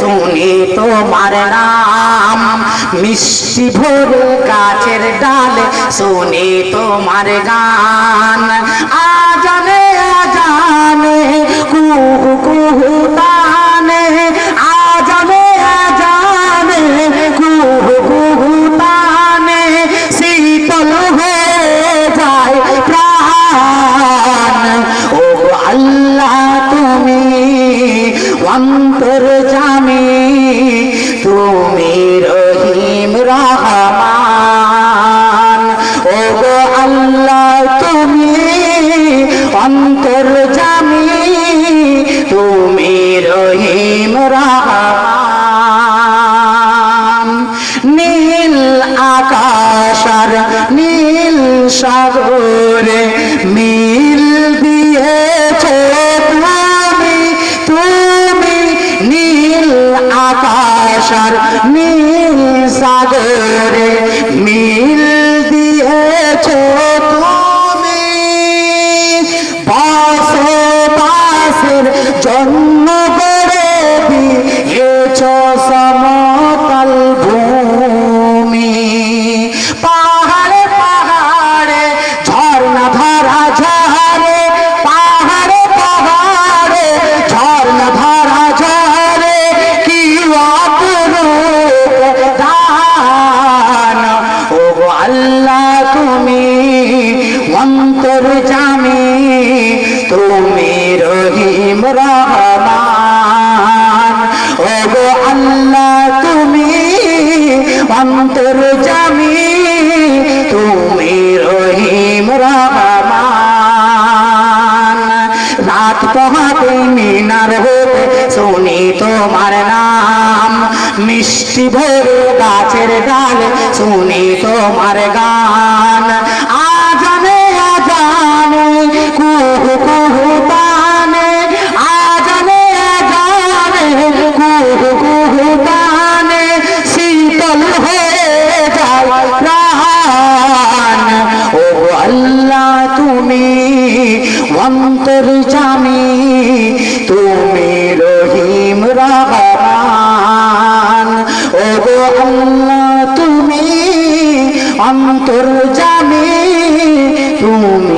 শুনি তোমার নাম মিষ্টি ভোর গাছের ডালে শুনি তোমার গান। অন্তর জামি তুমি রহিম রহমান। ও গো আল্লাহ, তুমি অন্তর জামি তুমি রহিম রহমান। নীল আকাশ আর নীল সাগরে আকাশ আর নীল সাগরে মিল দিয়েছ তুমি। বসবাসের জন্য তুমি অন্তর জামি তুমি রহিম রহমান পহাতে মিনার হতে শুনি তোমার নাম। মিষ্টি ভরে গাছের ডাল শুনি তোমার গান। আজানে আজানে কুহু কুহু তানে আজানে আজানে কুহু কুহু তানে শীতল হয়ে যায় প্রাণ। ও আল্লাহ, তুমি অন্তর জানি তুমি রহিম রহমান ও গো তুমি অন্তর জানি তুমি